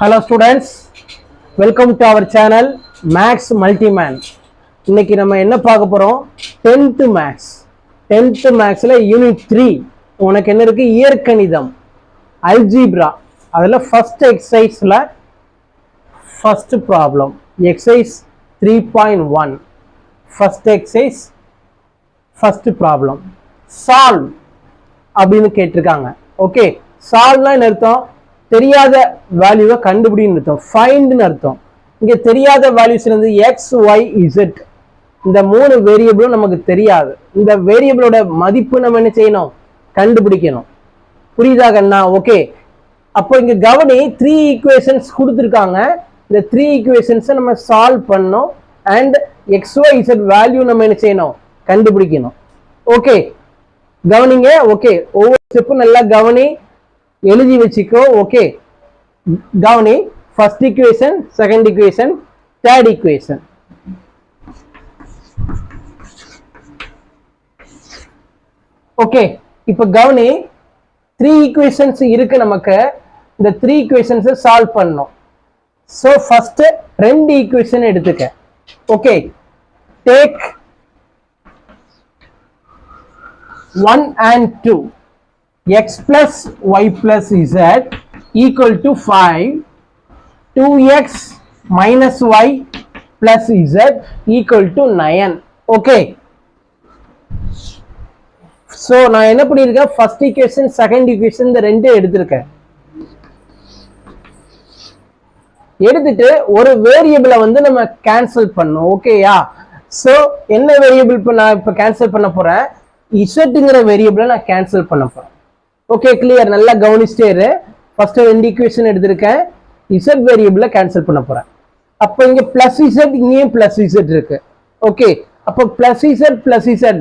Hello students welcome to our channel maths multimen இன்னைக்கு நம்ம என்ன பார்க்க போகிறோம் டென்த்து மேக்ஸ் டென்த்து மேக்ஸில் யூனிட் த்ரீ உனக்கு என்ன இருக்குது இயற்கணிதம். அல்ஜிப்ரா அதில் first எக்ஸசைஸில் first problem exercise three point one first exercise first problem solve அப்படின்னு கேட்டிருக்காங்க. ஓகே சால்வ்னா என்ன அர்த்தம்? தெரியாத வேல்யூவை கண்டுபிடின்னு அர்த்தம். ஃபைண்ட்னு அர்த்தம். இங்கே தெரியாத வேல்யூஸ் இருந்து எக்ஸ் ஒய் இசட் இந்த மூணு வேரியபிளும் நமக்கு தெரியாது. இந்த வேரியபிளோட மதிப்பு நம்ம என்ன செய்யணும்? கண்டுபிடிக்கணும். புரியுதா கண்ணா? ஓகே அப்போ இங்கே கவனி த்ரீ ஈக்குவேஷன்ஸ் கொடுத்துருக்காங்க. இந்த த்ரீ ஈக்குவேஷன்ஸை நம்ம சால்வ் பண்ணணும். And X Y Z value நம்ம என்ன செய்யணும்? கண்டுபிடிக்கணும். ஓகே கவனிங்க. ஓகே ஒவ்வொரு ஸ்டெப்பும் நல்லா கவனி. எழுதி வச்சுக்கோ ஓகே கவனி first equation second equation third equation okay இப்போ கவனி த்ரீ ஈக்குவேஷன்ஸ் இருக்கு நமக்கு. இந்த த்ரீ ஈக்குவேஷன்ஸை சால்வ் பண்ணோம் ஸோ ஃபர்ஸ்ட் ரெண்டு ஈக்குவேஷன் எடுத்துக்க. Okay take one and two x plus y plus z equal to 5 2x minus y plus z equal to 9 okay. So நான் என்ன பண்ணியிருக்கேன்? ஃபர்ஸ்ட் ஈக்குவேஷன் செகண்ட் ஈக்குவேஷன் இந்த ரெண்டு எடுத்திருக்கேன். எடுத்துட்டு ஒரு வேரியபிளை வந்து நம்ம கேன்சல் பண்ணோம் ஓகேயா ஸோ என்ன வேரியபிள் இப்போ நான் இப்போ கேன்சல் பண்ண போகிறேன் இசட்டுங்கிற வேரியபிளை நான் கேன்சல் பண்ண போகிறேன் ஓகே கிளியர் நல்லா கவனிச்சிட்டே இரு. ஃபர்ஸ்ட் ரெண்டு ஈக்குவேஷன் எடுத்திருக்கேன். இசட் வேரியபிளை கேன்சல் பண்ண போகிறேன் அப்போ இங்கே ப்ளஸ் இசட் இங்கேயும் ப்ளஸ் இசட் இருக்கு. ஓகே அப்போ ப்ளஸ் இசட் ப்ளஸ் இசட்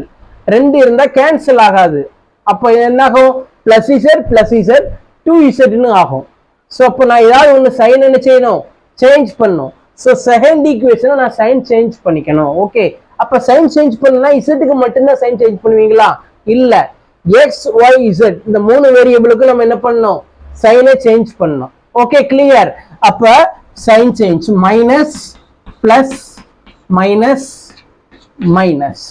ரெண்டு இருந்தால் கேன்சல் ஆகாது. அப்போ என்ன ஆகும் இசட் ப்ளஸ் இசட் டூ இசட்னு ஆகும். ஸோ அப்போ நான் ஏதாவது ஒன்று சைன் என்ன செய்யணும்? சேஞ்ச் பண்ணும் ஸோ செகண்ட் ஈக்குவேஷனை நான் சைன் சேஞ்ச் பண்ணிக்கணும். ஓகே அப்போ சைன் சேஞ்ச் பண்ணலாம் இசட்டுக்கு மட்டும்தான் சைன் சேஞ்ச் பண்ணுவீங்களா? இல்லை. எக்ஸ் ஒய் இசட் இந்த மூணு வேரியபிளுக்கு நம்ம என்ன பண்ணோம்? சைனை சேஞ்ச் பண்ணோம். ஓகே கிளியர் அப்ப sign change minus plus minus minus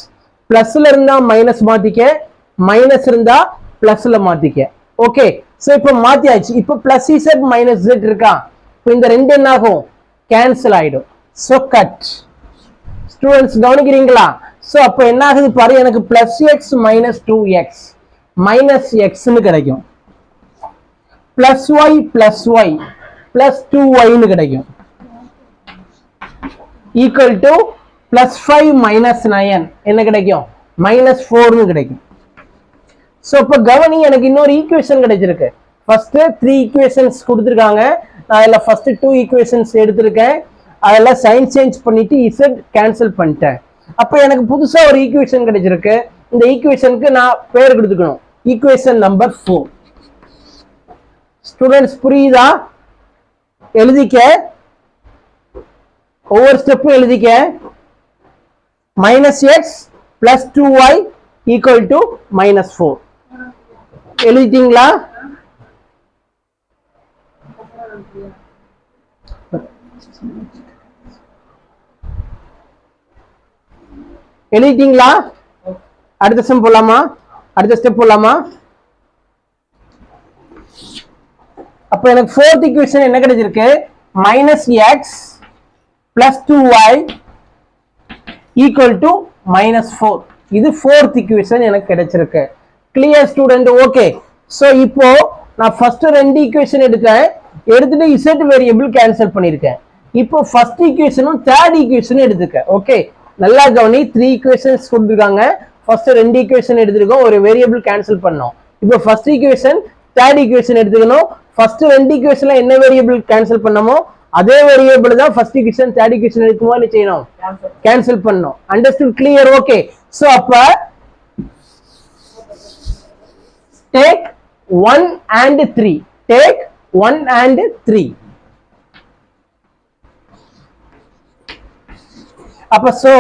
பிளஸ்ல இருந்தா மைனஸ் மாத்திக்க மைனஸ் இருந்தா பிளஸ்ல மாத்திக்க. ஓகே சோ இப்போ மாத்தியாச்சு. இப்போ பிளஸ் இசட் மைனஸ் இசட் இருக்கா? இப்போ இந்த ரெண்டு என்ன ஆகும் கேன்சல் ஆயிடும். சோ கட் ஸ்டூடெண்ட்ஸ் கவனிக்கிறீங்களா? ஸோ அப்போ என்ன ஆகுது பாரு எனக்கு plus X minus two X minus எக்ஸ்னு கிடைக்கும். Plus Y plus Y plus two ஒய்னு கிடைக்கும். Equal to plus five minus nine என்ன கிடைக்கும்? மைனஸ் ஃபோர்னு கிடைக்கும். ஸோ இப்போ கவனி எனக்கு இன்னொரு ஈக்குவேஷன் கிடைச்சிருக்கு. ஃபஸ்ட்டு த்ரீ ஈக்குவேஷன்ஸ் கொடுத்துருக்காங்க. நான் அதில் ஃபஸ்ட்டு டூ ஈக்குவேஷன்ஸ் எடுத்திருக்கேன். அதெல்லாம் சைன் சேஞ்ச் பண்ணிவிட்டு இசட் கேன்சல் பண்ணிட்டேன். அப்போ எனக்கு புதுசாக ஒரு ஈக்குவேஷன் கிடைச்சிருக்கு. இந்த ஈக்குவேஷனுக்கு நான் பேர் கொடுத்துக்கணும். ஈக்குவேஷன் நம்பர் ஃபோர் ஸ்டூடெண்ட்ஸ் புரியுதா? எழுதிக்க. ஒவ்வொரு ஸ்டெப்பும் எழுதிக்க. Minus X plus two Y equal to minus four எழுதிட்டீங்களா? எழுதிட்டீங்களா? அடுத்த சம் போலாமா? அடுத்த ஸ்டெப் போலாமா அப்ப எனக்கு ஃபோர்த் இக்குவேஷன் என்ன கிடைச்சிருக்கு? Minus X plus two Y equal to minus four இது ஃபோர்த் ஈக்குவேஷன் எனக்கு கிடைச்சிருக்கு. கிளியர் ஸ்டூடெண்ட் ஓகே ஸோ இப்போ நான் ஃபர்ஸ்ட் ரெண்டு ஈக்குவேஷன் எடுத்தேன். எடுத்துட்டு இசட் வேரியபிள் கேன்சல் பண்ணியிருக்கேன் இப்போ ஃபர்ஸ்ட் ஈக்குவேஷனும் தேர்ட் ஈக்குவேஷனும் எடுத்துக்க. ஓகே நல்லா கவனி. த்ரீ ஈக்குவேஷன்ஸ் கொடுத்துருக்காங்க. ஃபர்ஸ்ட் ரெண்டு ஈக்குவேஷன் எடுத்திருக்கோம் ஒரு வேரியபிள் கேன்சல் பண்ணோம். இப்போ ஃபர்ஸ்ட் ஈக்குவேஷன் தேர்ட் ஈக்குவேஷன் எடுத்துக்கணும். ஃபர்ஸ்ட் ரெண்டு ஈக்குவேஷன்ல என்ன வேரியபிள் கேன்சல் பண்ணமோ அதே வேரியபிள் தான் ஃபர்ஸ்ட் ஈக்குவேஷன் தேர்ட் ஈக்குவேஷன் எடுக்கும்போது என்ன செய்யணும்? கேன்சல் பண்ணணும் அண்டர்ஸ்டுட் கிளியர் ஓகே ஸோ அப்ப take one and three take one and three அப்ப so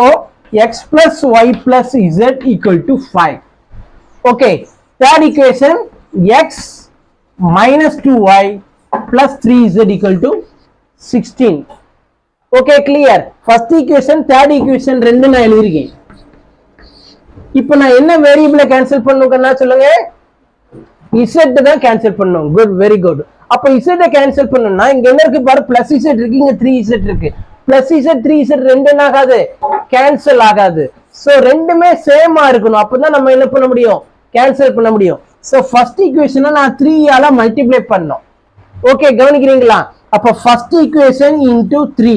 x plus y plus z equal to 5 okay third equation x minus 2y plus 3z equal to sixteen okay clear first equation third equation ரெண்டு நான் எழுதிருக்கேன் இப்போ நான் என்ன வேரியபிளை cancel பண்ணுங்கன்னா சொல்லுங்க? Z தான் cancel பண்ணும். குட் வெரி குட் அப்போ இசட்டை கேன்சல் பண்ணணும்னா இங்க என்ன இருக்கு பாரு? பிளஸ் இசட் இருக்கு இங்க த்ரீ இசட் இருக்கு. பிளஸ் இசட் த்ரீ இசட் ரெண்டு என்ன ஆகாது? கேன்சல் ஆகாது. ஸோ ரெண்டுமே சேமா இருக்கணும். அப்பதான் நம்ம என்ன பண்ண முடியும்? கேன்சல் பண்ண முடியும். ஸோ ஃபர்ஸ்ட் ஈக்குவேஷனை நான் த்ரீ மல்டிப்ளை பண்ணோம். ஓகே கவனிக்கிறீங்களா? அப்ப first equation into three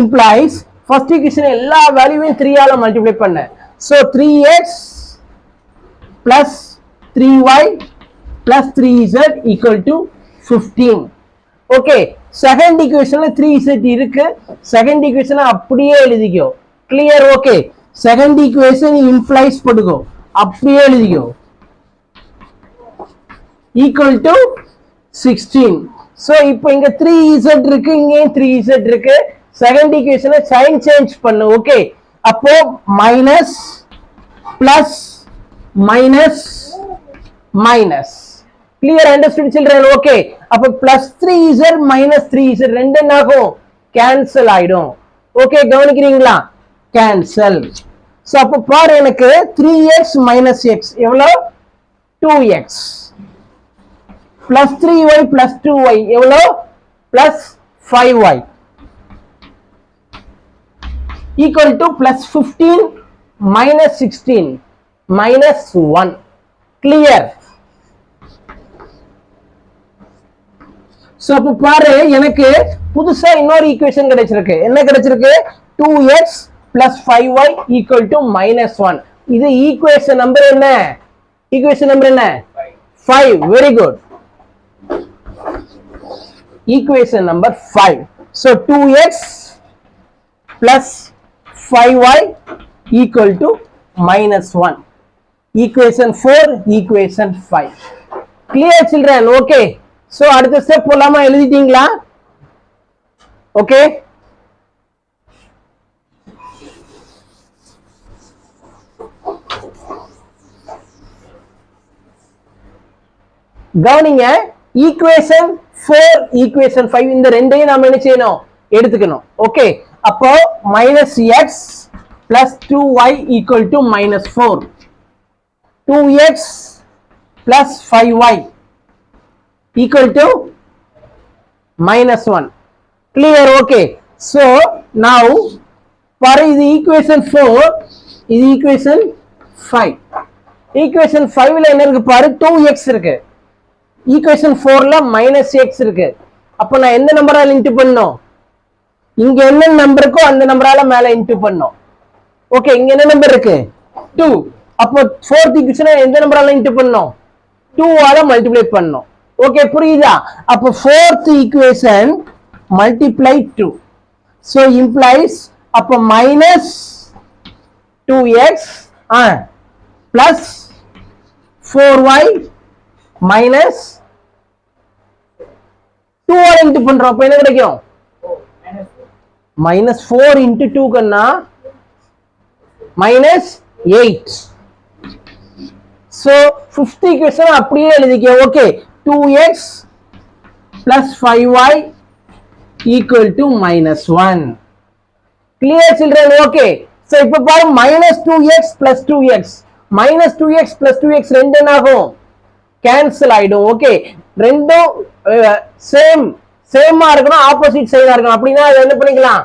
implies first equation எல்லா வேல்யூவையும் த்ரீ மல்டிப்ளை பண்ணேன். So three x plus three y plus three z equal to fifteen okay second ஈக்குவேஷன்ல three Z இருக்கு. செகண்ட் ஈக்குவேஷன் அப்படியே எழுதிக்கோ. Clear okay second equation implies போட்டுக்கோ. அப்படியே எழுதிக்கோ. Equal to sixteen so இப்போ இங்க த்ரீ இசட் இருக்கு இங்கேயும் த்ரீ இசட் இருக்கு. செகண்ட் ஈக்குவேஷனை சைன் சேஞ்ச் பண்ணு ஓகே அப்போ minus plus minus minus clear understood children okay அப்போ plus three minus minus three ரெண்டு என்ன ஆகும் கேன்சல் ஆயிடும். ஓகே கவனிக்கிறீங்களா? கேன்சல் so அப்போ பாரு எனக்கு த்ரீ minus மைனஸ் எக்ஸ் எவ்வளோ? Two x plus three y plus two y எவ்வளோ? Plus five y equal to plus fifteen minus sixteen minus one clear so அப்போ பாரு எனக்கு புதுசா இன்னொரு ஈக்குவேஷன் கிடைச்சிருக்கு. என்ன கிடைச்சிருக்கு? Two x plus five y equal to minus one இது ஈக்குவேஷன் நம்பர் என்ன? ஈக்குவேஷன் நம்பர் என்ன? Five very good equation number five so two x plus five y equal to minus one equation four equation five clear children okay so அடுத்த step போலாமா? எழுதிட்டீங்களா? Okay கவனிங்க equation four equation five இந்த ரெண்டையும் நாம என்ன செய்யணும்? எடுத்துக்கணும். ஓகே அப்போ minus x plus two y equal to minus four two x plus five y equal to minus 1 clear? Okay. So now for இது equation 4 இது equation 5 equation 5ல என்ன இருக்கு பாரு? 2x இருக்கு. ஈக்குவேஷன் 4ல மைனஸ் எக்ஸ் இருக்கு. அப்போ நான் எந்த நம்பரால இன்ட்டு பண்ணோம்? இங்க என்ன நம்பர் இருக்கோ அந்த நம்பரால மேல இன்ட்டு பண்ணோம். ஓகே இங்க என்ன நம்பர் இருக்கு? 2 அப்போ ஃபோர்த் equation எந்த நம்பரால இன்ட்டு பண்ணோம்? 2 ஆல மல்டிப்ளை பண்ணோம். ஓகே புரியுதா? அப்போ fourth equation multiply two so implies அப்போ minus two x ah plus four y minus two all into பண்றோம். அப்போ என்ன கிடைக்கும்? மைனஸ் ஃபோர் இன்ட்டு டூ கண்ணா minus eight so fifth equation அப்படியே எழுதிக்க. Okay two x plus five y equal to minus one clear children okay so இப்போ பாரு minus two x plus two x minus two x plus two x ரெண்டு என்ன ஆகும் cancel ஆயிடும். Okay ரெண்டும் same சேமா இருக்கணும் ஆப்போசிட் சைடா இருக்கணும். அப்படின்னா அதை என்ன பண்ணிக்கலாம்?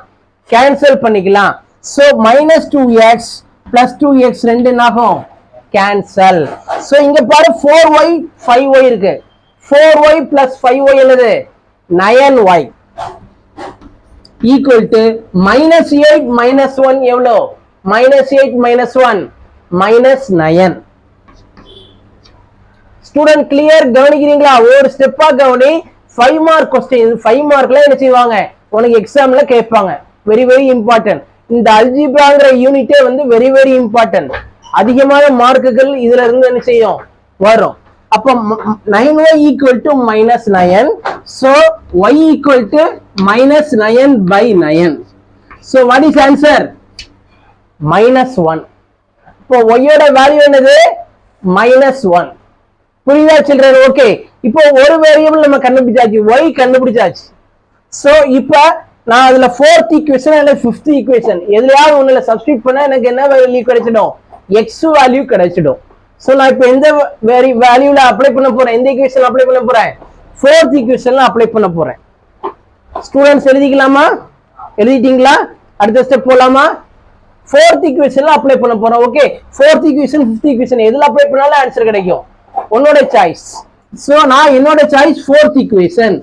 கேன்சல் பண்ணிக்கலாம். So minus two x plus two x ரெண்டு என்ன ஆகும் கேன்சல் ஸோ இங்க பாரு ஃபோர் ஒய் ஃபைவ் ஒய் இருக்கு. Four y plus five y என்னது? Nine y equal to minus eight minus one எவ்வளோ? Minus eight minus one minus nine student clear கவனிக்கிறீங்களா? ஒரு ஸ்டெப்பா கவனி. ஃபைவ் மார்க் கொஸ்டின் ஃபைவ் மார்க்ல என்ன செய்வாங்க? உனக்கு எக்ஸாம்ல கேட்பாங்க. வெரி வெரி இம்பார்ட்டன்ட் இந்த அல்ஜிப்ராங்கிற யூனிட்டே வந்து வெரி வெரி இம்பார்ட்டன்ட் அதிகமான மார்க்குகள் இதுல இருந்து என்ன செய்யும்? வரும். அப்போ nine y equal to minus nine so y equal to minus nine by nine so what is answer minus one இப்போ ஒய்யோட வேல்யூ என்னது? மைனஸ் ஒன் புரியுதா சில்ட்ரன்? ஓகே இப்போ ஒரு வேரியபிள் நம்ம கண்டுபிடிச்சாச்சு. ஒய் கண்டுபிடிச்சாச்சு. ஸோ இப்போ நான் அதில் ஃபோர்த் ஈக்குவேஷன் இல்லை ஃபிஃப்த் ஈக்குவேஷன் எதுலையாவது ஒன்றில் சப்ஸ்டியூட் பண்ணால் எனக்கு என்ன வேல்யூ கிடைச்சிடும்? எக்ஸ் வேல்யூ கிடைச்சிடும். சோ நான் இப்போ எந்த வேரி வேல்யூல அப்ளை பண்ண போறேன்? எந்த ஈக்குவேஷன் அப்ளை பண்ண போறேன்? ஃபோர்த் ஈக்குவேஷன்ல அப்ளை பண்ண போறேன். ஸ்டூடெண்ட்ஸ் எழுதிக்கலாமா? எழுதிட்டீங்களா? அடுத்த ஸ்டெப் போலாமா? ஃபோர்த் ஈக்குவேஷன்ல அப்ளை பண்ண போறோம். Okay fourth equation fifth equation எதுல அப்ளை பண்ணாலும் ஆன்சர் கிடைக்கும். உன்னோட சாய்ஸ் சோ நான் என்னோட சாய்ஸ் ஃபோர்த் ஈக்குவேஷன்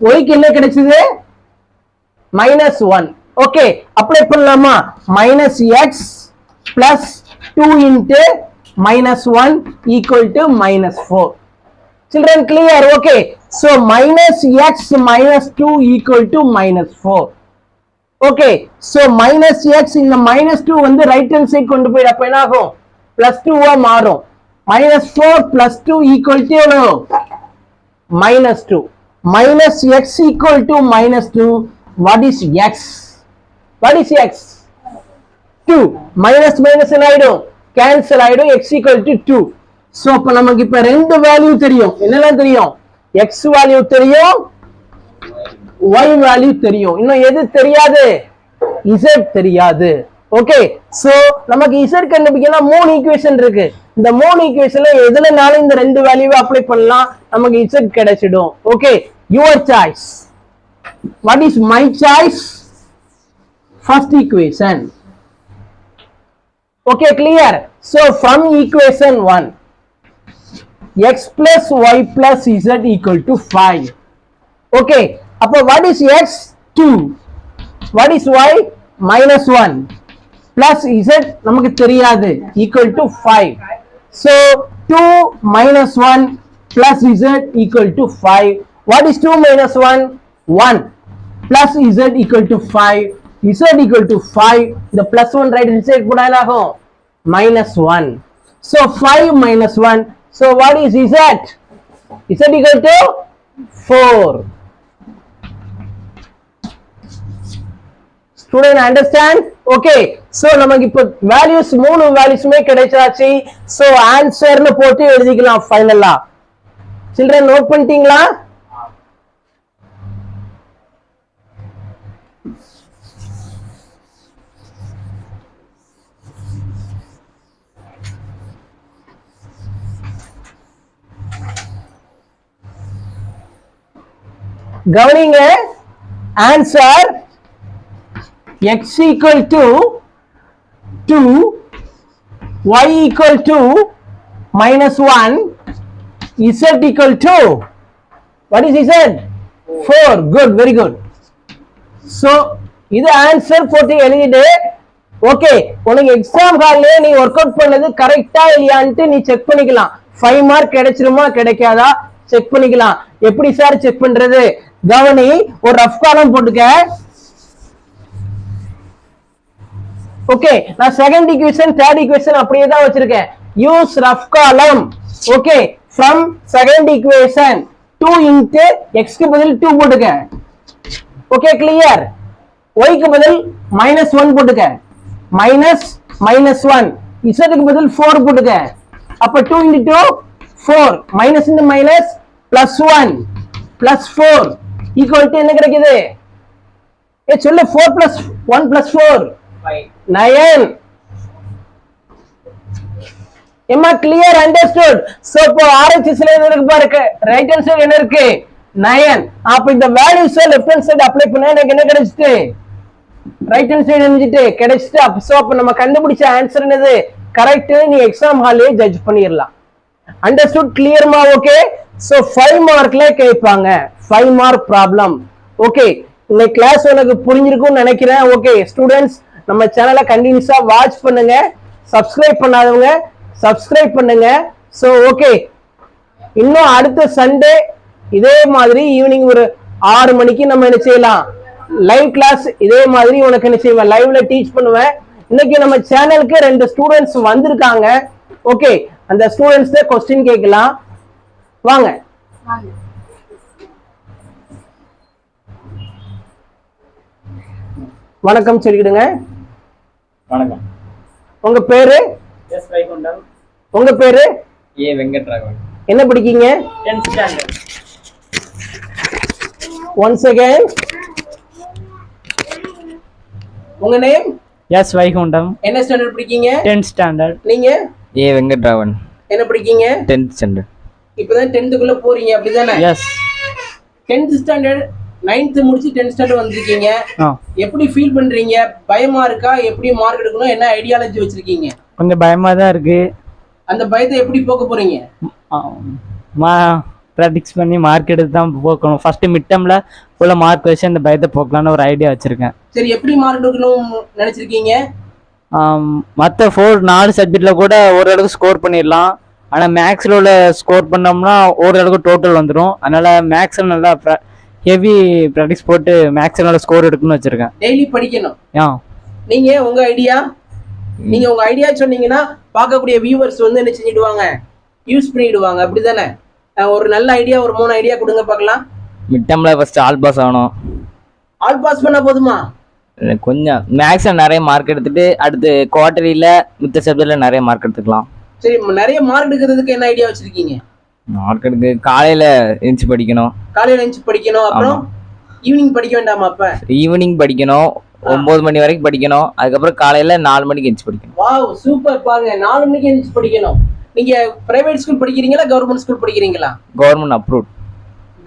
ஒய்க்கு என்ன கிடைச்சது? மைனஸ் ஒன் ஓகே அப்ளை பண்ணலாமா? Minus x plus two into minus one equal to minus four children clear okay so minus x minus 2 equal to minus 4 okay so minus x இந்த minus 2 வந்து right hand side கொண்டு போயிடு அப்ப என்ன ஆகும் plus 2 ஆ மாறும் minus 4 plus 2 equal to எவ்வளவு minus 2 minus x equal to minus 2 what is x what is x 2 minus minus என்ன ஆயிடும் கேன்சல் ஆயிடும் x equal to 2 சோ அப்ப நமக்கு இப்ப ரெண்டு வேல்யூ தெரியும். என்னெல்லாம் தெரியும்? X வேல்யூ தெரியும் y வேல்யூ தெரியும். இன்னும் எது தெரியாது? Z தெரியாது. ஓகே சோ நமக்கு z கண்டுபிடிக்கலாம் மூணு ஈக்குவேஷன் இருக்கு. இந்த மூணு ஈக்குவேஷன்ல எதுலனாலும் இந்த ரெண்டு வேல்யூவை அப்ளை பண்ணலாம். நமக்கு z கிடைச்சிடும். Okay your choice what is my choice first equation okay clear so from equation 1 x plus y plus z equal to 5 okay அப்ப what is x 2 what is y minus 1 plus z நமக்கு தெரியாது equal to 5 so 2 minus 1 plus z equal to 5 what is 2 minus 1 1 plus z equal to 5 z equal to 5 the plus 1 right hand side கூட என்ன ஆகும் minus 1 so 5 minus 1 so what is z? Z equal to 4 student understand okay so நமக்கு இப்போ values மூணு வேல்யூஸ்மே கிடைச்சாச்சு. So ஆன்சர்னு போட்டு எழுதிக்கலாம் ஃபைனலா சில்ட்ரன் நோட் பண்ணிட்டீங்களா? கவனிங்க. Answer x equal to 2 y equal to minus 1 z equal to what is z? 4 good. Very good. So இது ஆன்சர் போட்டு எழுதிட்டு ஓகே உனக்கு எக்ஸாம் ஹால்லே நீ ஒர்க் அவுட் பண்ணது கரெக்டா இல்லையான்ட்டு நீ செக் பண்ணிக்கலாம். ஃபைவ் மார்க் கிடைச்சிருமா? கிடைக்காதா? செக் பண்ணிக்கலாம். எப்படி சார் செக் பண்றது? கவனி ஒரு ரஃப் காலம் போட்டுக்க. ஓகே நான் செகண்ட் ஈக்குவேஷன் தேர்ட் ஈக்குவேஷன் அப்படியே தான் வச்சிருக்கேன். Use rough column okay from second equation two into எக்ஸ்க்கு பதில் டூ போட்டுக்க. ஓகே கிளியர் ஒய்க்கு பதில் மைனஸ் ஒன் போட்டுக்க. மைனஸ் மைனஸ் ஒன் இசட்டுக்கு பதில் ஃபோர் போட்டுக்க. அப்ப two into two four minus into minus plus one plus four equal to என்ன கிடைக்குது? ஏ சொல்லு four plus one plus four nine எம்மா கிளியர் அண்டர்ஸ்டுட் சோ இப்போ ஆர்ஹெச்எஸ்ல என்ன இருக்கு பாருங்க ரைட் ஹேண்ட் சைடு என்ன இருக்கு? நயன் அப்ப இந்த values left hand side apply பண்ணா எனக்கு என்ன கிடைச்சிட்டு? ரைட் ஹேண்ட் சைடு எழுதிட்டு கிடைச்சிட்டு அப்ப சோ அப்ப நம்ம கண்டுபிடிச்ச ஆன்சர் என்னது? கரெக்ட் நீ எக்ஸாம் ஹாலே ஜட்ஜ் பண்ணிடலாம் அண்டர்ஸ்டுட் கிளியர்மா ஓகே சோ ஃபைவ் மார்க்ல கேட்பாங்க ஃபைவ் மார்க் ப்ராப்ளம் ஓகே இந்த கிளாஸ் உனக்கு புரிஞ்சிருக்கும்னு நினைக்கிறேன். ஓகே ஸ்டூடெண்ட்ஸ் நம்ம சேனலை கண்டினியூஸா வாட்ச் பண்ணுங்க. சப்ஸ்கிரைப் பண்ணாதவங்க சப்ஸ்கிரைப் பண்ணுங்க. ஸோ ஓகே இன்னும் அடுத்த சண்டே இதே மாதிரி ஈவினிங் ஒரு ஆறு மணிக்கு நம்ம என்ன செய்யலாம்? லைவ் கிளாஸ் இதே மாதிரி உனக்கு என்ன செய்வேன்? லைவ்ல டீச் பண்ணுவேன். இன்னைக்கு நம்ம சேனலுக்கு ரெண்டு ஸ்டூடெண்ட்ஸ் வந்திருக்காங்க. ஓகே அந்த ஸ்டூடெண்ட்ஸ் கொஸ்டின் கேட்கலாம். வாங்க. வணக்கம் சொல்லிக்கிடுங்க. வணக்கம். உங்க பேரு? எஸ் வைகுண்டம். உங்க பேரு? ஏ வெங்கட்ராகவன். என்ன படிக்கீங்க? 10th ஸ்டாண்டர்ட் ஒன்ஸ் அகைன் உங்க நேம் எஸ் வைகுண்டம். என்ன ஸ்டாண்டர்ட் படிக்கீங்க? 10th ஸ்டாண்டர்ட் நீங்க? ஏ வெங்கட்ராகவன். என்ன படிக்கீங்க? 10th ஸ்டாண்டர்ட் இப்போதான் 10th குள்ள போறீங்க அப்படிதானே? எஸ் 10th ஸ்டாண்டர்ட் நைன்த் முடிச்சு டென்த் ஸ்டாண்டர்ட் வந்திருக்கீங்க. எப்படி ஃபீல் பண்றீங்க? பயமா இருக்கா? எப்படி மார்க் எடுக்கணும்? என்ன ஐடியாலஜி வச்சிருக்கீங்க? கொஞ்சம் பயமாக தான் இருக்குது அந்த பயத்தை எப்படி போக்க போறீங்க? மா ப்ராக்டிக்ஸ் பண்ணி மார்க் எடுத்து தான் போக்கணும். ஃபஸ்ட்டு மிட் டேர்மில் ஃபுல்லாக மார்க் வச்சு அந்த பயத்தை போக்கலான்னு ஒரு ஐடியா வச்சுருக்கேன். சரி எப்படி மார்க் எடுக்கணும் நினைச்சிருக்கீங்க? மற்ற ஃபோர் நாலு சப்ஜெக்டில் கூட ஓரளவுக்கு ஸ்கோர் பண்ணிடலாம். ஆனால் மேக்ஸில் உள்ள ஸ்கோர் பண்ணோம்னா ஓரளவுக்கு டோட்டல் வந்துடும் அதனால் மேக்ஸில் நல்லா ஹெவி ப்ராக்டிஸ் போட்டு நல்லா ஸ்கோர் எடுக்கணும்னு வச்சுருக்கேன். டெய்லி படிக்கணும். ஆ. நீங்க உங்க ஐடியா நீங்க உங்க ஐடியா சொன்னீங்கன்னா பார்க்கக்கூடிய வியூவர்ஸ் வந்து என்ன செஞ்சிடுவாங்க? யூஸ் பண்ணிடுவாங்க. அப்படிதானே? ஒரு நல்ல ஐடியா ஒரு மூணு ஐடியா கொடுங்க பார்க்கலாம். மிட் டேர்மில் ஃபஸ்ட்டு ஆல் பாஸ் ஆகணும். ஆல் பாஸ் பண்ணா போதுமா? கொஞ்சம். மேக்ஸில் நிறைய மார்க் எடுத்துட்டு அடுத்து குவார்டரியில் மித்த சப்ஜெக்டில் நிறைய மார்க் எடுத்துக்கலாம். சரி நிறைய மார்க் எடுக்கிறதுக்கு என்ன ஐடியா வச்சிருக்கீங்க? எடுக்க காலையில் எழுந்துச்சு படிக்கணும். காலையில எழுந்து படிக்கணும் அப்புறம் ஈவினிங் படிக்க வேண்டாமா அப்ப? ஈவினிங் படிக்கணும் ஒம்பது மணி வரைக்கும் படிக்கணும் அதுக்கப்புறம் காலையில் நாலு மணிக்கு எழுந்துச்சு படிக்கணும். வாவ் சூப்பர் பாருங்க. நாலு மணிக்கு எழுந்து படிக்கணும். நீங்க பிரைவேட் ஸ்கூல் படிக்கிறீங்களா கவர்மெண்ட் ஸ்கூல் படிக்கிறீங்களா? கவர்மெண்ட் அப்ரூவ்ட்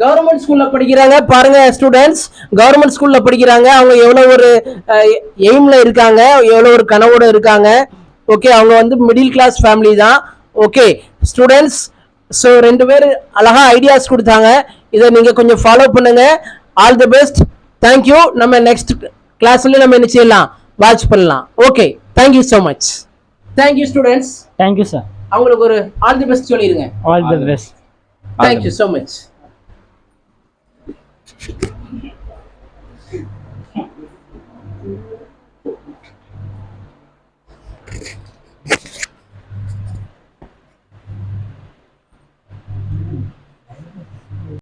கவர்மெண்ட் ஸ்கூல்ல படிக்கிறாங்க பாருங்க ஸ்டூடெண்ட்ஸ் கவர்மெண்ட் ஸ்கூல்ல படிக்கிறாங்க அவங்க எவ்வளவு ஒரு எய்ம்ல இருக்காங்க எவ்வளவு ஒரு கனவோட இருக்காங்க. ஓகே அவங்க வந்து மிடில் கிளாஸ் ஃபேமிலி தான். ஓகே ஸ்டூடெண்ட்ஸ் ஸோ ரெண்டு பேர் அழகா ஐடியாஸ் கொடுத்தாங்க. இதை நீங்க கொஞ்சம் ஃபாலோ பண்ணுங்க. All the best thank you நம்ம நெக்ஸ்ட் கிளாஸ்ல நம்ம என்ன செய்யலாம்? வாட்ச் பண்ணலாம். Okay thank you so much thank you students thank you sir அவங்களுக்கு ஒரு ஆல் தி பெஸ்ட் சொல்லிடுங்க all the best thank you so much